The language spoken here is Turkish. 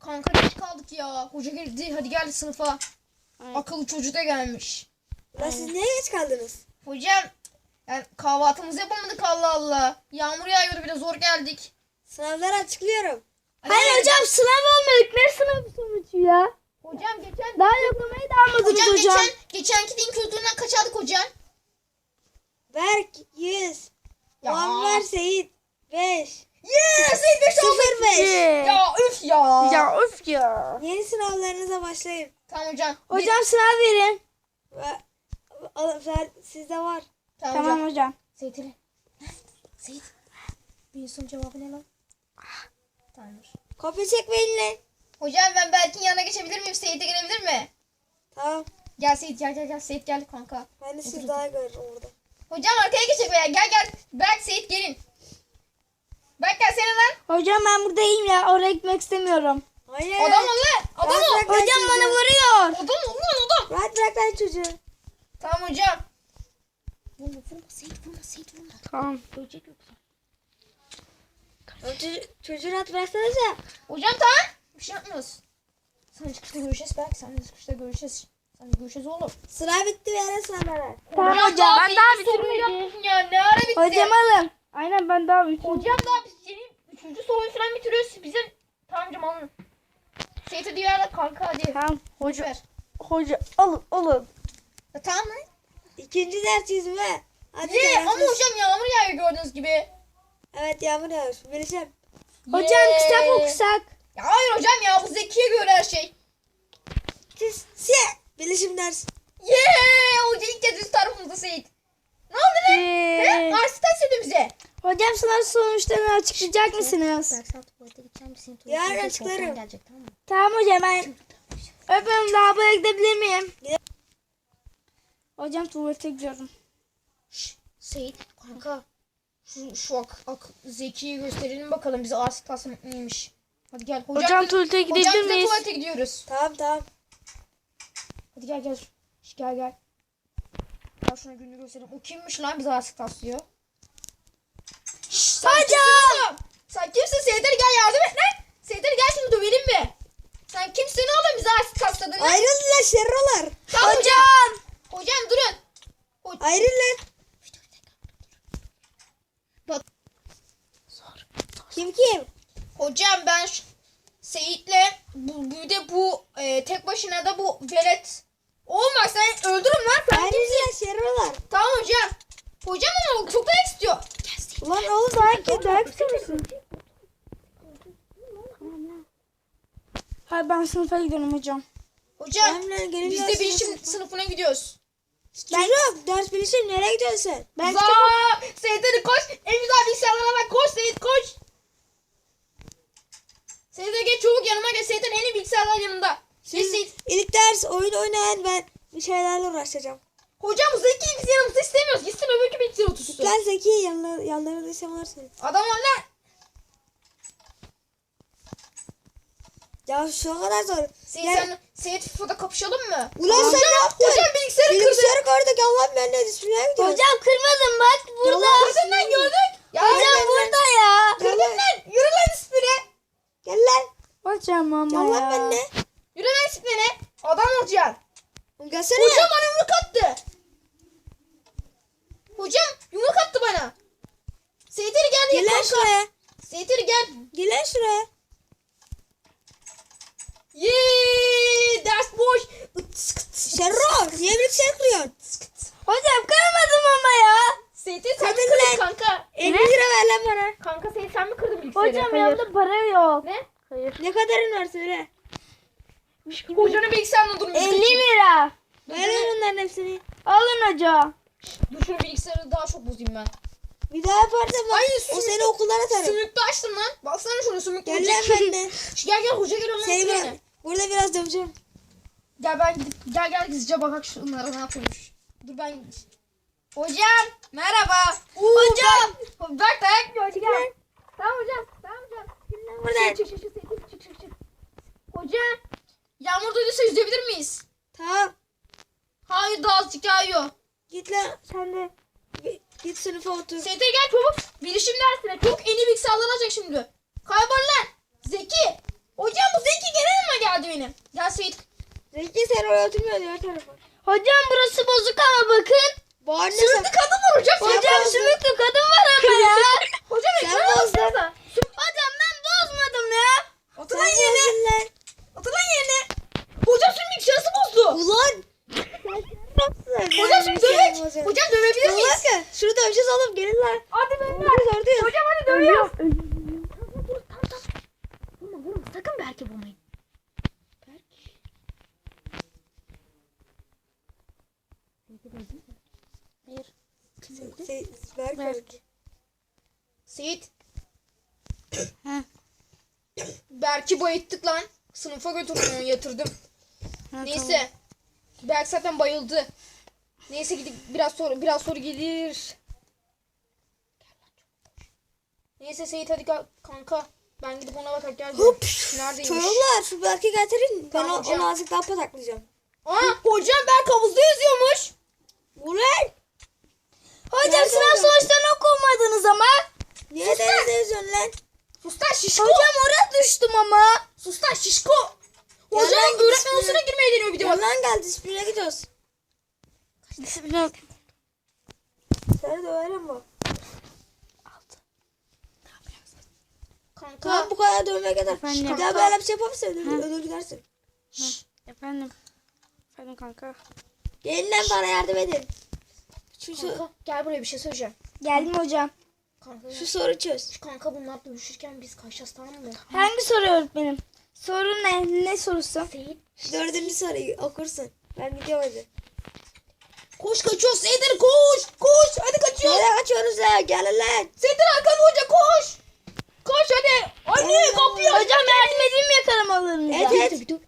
Kanka geç kaldık ya. Hoca geldi. Hadi gel sınıfa. Evet. Akıllı çocuk da gelmiş. Lan siz niye geç kaldınız? Hocam yani kahvaltımızı yapamadık Allah Allah. Yağmur yağıyordu bir de zor geldik. Sınavları açıklıyorum. Hadi Hayır gel. hocam sınav olmadık. Ne sınav sonucu ya? Hocam geçen Daha yoklamayı da almadınız hocam, hocam. geçen geçenki din kültüründen kaç aldık hocam? Berk 100. Ya. Muammer Seyit 5. Yes! 5 Sıfır beş. Ya üf ya. Ya öf ya. Yeni sınavlarınıza başlayın. Tamam hocam. Hocam sınav verin. Ve, al- ver- sizde var. Tamam, Tamam hocam. hocam. Seyit. Bir insan cevabı ne lan? Tamamdır. Kopya çekmeyin lan. Hocam ben Berk'in yanına geçebilir miyim? Seyit'e gelebilir mi? Tamam. Gel Seyit gel gel gel. Seyit gel kanka. Ben de sizi daha görürüm orada. Hocam arkaya geçecek veya gel gel. Berk Seyit gelin. Berk gel seni lan. Hocam ben buradayım ya. Oraya gitmek istemiyorum. Hayır. Adam ol lan. Adam ol. Hocam çocuğu. bana vuruyor. Adam ol lan adam. Rahat bırak lan çocuğu. Tamam hocam. Vurma vurma Seyit vurma Seyit vurma. Tamam. Ölecek yoksa. Çocuğu, çocuğu rahat bıraksanıza. Hocam tamam. Bir şey yapmıyoruz. Sen çıkışta görüşeceğiz Berk. Sen de çıkışta görüşeceğiz. Sen görüşeceğiz oğlum. Sıra bitti ve sınavlar. Tamam hocam. Ben daha bitirmedim. ya. Ne ara bitti? Hocam alın. Aynen ben daha bitirmedim. Hocam daha biz senin üçüncü soruyu falan bitiriyoruz. Tamam hocam alın. Seyit'e diyor ya kanka hadi. Tamam. Hoca, ver. hoca alın alın. Ya, tamam lan. İkinci ders yüzme. Hadi Ye, ama hocam yağmur yağıyor gördüğünüz gibi. Evet yağmur yağıyor. Bileceğim. Hocam Ye. kitap okusak. Ya hayır hocam ya bu Zeki'ye göre her şey. Siz size. Bilişim ders. Yeee hoca ilk kez üst tarafımızda Seyit. Ne oldu lan? Ee, He? Arsit söyledi bize. hocam sınav sonuçlarını açıklayacak mısınız? Dersen tuvalete gideceğim misin? Yarın açıklarım. Gelecek tamam mı? Tamam hocam ben öpüyorum daha böyle gidebilir miyim? Hocam tuvalete gidiyorum. Şşş Seyit kanka. Şu, şu ak, ak Zeki'yi gösterelim bakalım bize Arsit tasım neymiş. Hadi gel. Hocam, Hocam tuvalete hocam gidebilir de miyiz? tuvalete gidiyoruz. Tamam tamam. Hadi gel gel. Şş, gel gel. Gel şuna gününü göstereyim. O kimmiş lan bize Arsit taslıyor. Sen Hocam! kimsin? Sen kimsin Ali gel yardım et lan. Ali gel şunu dövelim mi? Sen kimsin oğlum bize Arsit tasladın lan? Ayrılın lan şerrolar. Tamam Hocam! Hocam durun. Ho- Ayrılın lan. Bak. Kim kim? Hocam ben Seyit'le bu, bir de bu e, tek başına da bu velet. Olmaz sen öldürün lan kimsin? lan şerrolar. Tamam hocam. Hocam ama o çok dayak istiyor. Ulan oğlum dayak ye dayak istiyorsun. Hayır ben sınıfa gidiyorum hocam. Hocam gelin biz de sınıf bilişim sınıfa. sınıfına gidiyoruz. Çocuk ders bilişim nereye gidiyorsun sen? Ben Za Seyit hadi koş. En güzel bilgisayarlara bak. Koş Seyit koş. Seyit gel çabuk yanıma gel. Seyit'in en iyi bilgisayarlar yanında. Siz Seyit. ilk ders oyun oynayın ben bir şeylerle uğraşacağım. Hocam Zeki'yi biz yanımızda istemiyoruz. Gitsin öbürkü bilgisayar otursun. Gel Zeki yanlarında yanlarında isem var senin. Adam var lan. Ya şu kadar zor. Seyit, Gel. sen, Seyit FIFA'da kapışalım mı? Ulan sen ne yaptın? Hocam bilgisayarı kırdı. Bilgisayarı kırdık Allah ben ne disipline gidiyoruz. Hocam kırmadım bak burada. Kırdın lan gördük. Ya Hocam burada ya. Kırdın lan. Yürü lan disipline. Gel lan. Hocam ama Gel lan ya. Disipline. Adam olacaksın. Gelsene. Hocam bana yumruk attı. Hocam yumruk attı bana. Geldi. Gel lan kanka. şuraya. Ali gel. Gel lan şuraya. Yeee ders boş. Şerro. Niye bilgisayar kırıyorsun? Hocam kırmadım ama ya. Seyit Ali sen mi Kırdın kanka? 50 lira ver lan bana. Kanka Seyit sen mi kırdın bilgisayarı? Hocam yanımda para yok. Ne? Hayır. Ne kadarın var söyle. Hocanın bilgisayarında durmuş. 50 lira. Ver lan bunların hepsini. Alın hocam. Dur şunu bilgisayarı daha çok bozayım ben. Bir daha yaparsam bak. Ay, o sümük- seni okuldan atarım. Sümüklü açtım lan. Baksana şunu sümüklü Gel hoca. lan benimle. Gel gel hoca gel ondan Seni ben burada biraz döveceğim. Gel ben gidip gel gel gizlice bakak şunlara ne yapıyormuş. Dur ben Hocam merhaba. hocam. Bak dayak yiyor hadi gel. Tamam hocam. Tamam hocam. Buradan. Çık çık çık çık çık çık. Hocam. Yağmur duyduysa yüzebilir miyiz? Tamam. Hayır daha azıcık yağıyor. Git lan sen de. Git- Git sınıfa otur. ST gel çabuk. Bilişim dersine. Çok en iyi bilgisayarlar alacak şimdi. Kaybol lan. Zeki. Hocam bu Zeki beni. Gel Seyit. Zeki sen oraya oturmuyor diğer tarafa. Hocam burası bozuk ama bakın. Bağır ne sen? Sümüklü kadın var hocam. Hocam sümüklü kadın var ama ya. Hocam Sen ekranı bozdun. baksanıza. Hocam ben bozmadım ya. Otur Sen lan yerine. bozdun lan. Otur lan yerine. Hocam sümük şurası bozdu. Ulan. Hocam şimdi dövek. Hocam dövebilir miyiz? Bakın şunu döveceğiz oğlum gelin lan. Hadi ben Oradayız oradayız. Hocam hadi dövüyoruz. Vurma vurma sakın belki vurmayın. Bir. Şey, Berk Berk. Seyit. Ha. Berk'i bayılttık lan. Sınıfa götürdüm yatırdım. Ha, Neyse. Berk zaten bayıldı. Neyse gidip biraz sonra biraz sonra gelir. Neyse Seyit hadi ka- kanka. Ben gidip ona bakar gel. Hop. Neredeymiş? Çocuklar şu Berk'i getirin. Ben Tamam o, hocam. onu azıcık daha pataklayacağım. Aa hocam Berk havuzda yüzüyormuş. Ulan. Hocam Nerede sınav hocam? sonuçlarını okumadınız ama. Niye yüzüyorsun lan? Sus lan şişko. Hocam oraya düştüm ama. Sus lan şişko. Hocam git öğretmen disipline. odasına girmeye deniyor bir de bak. Yalan gel disipline gidiyoruz. Disiplin. Seni döverim bu. Kanka. Tamam bu kadar dövmeye kadar. Efendim? Bir daha böyle bir şey yaparsan ölür, ölür gidersin. Efendim. Efendim kanka. Gelin lan bana yardım edin. Şu, Kanka gel buraya bir şey söyleyeceğim. Geldim hocam. Kanka şu soru çöz. kanka bunlar dövüşürken biz kaçacağız tamam mı? Hangi soru öğretmenim? Soru ne? Ne sorusu? Seyit. Dördüncü soruyu okursun. Ben gidiyorum hadi. Koş kaçıyoruz Seyit'in koş. Koş hadi kaçıyoruz. Nereye kaçıyoruz lan? Gelin lan. Seyit'in arkanı hoca koş. Koş hadi. Anne kapıyı aç. Hocam yardım edeyim mi yakalamalarınıza? Evet. Dur.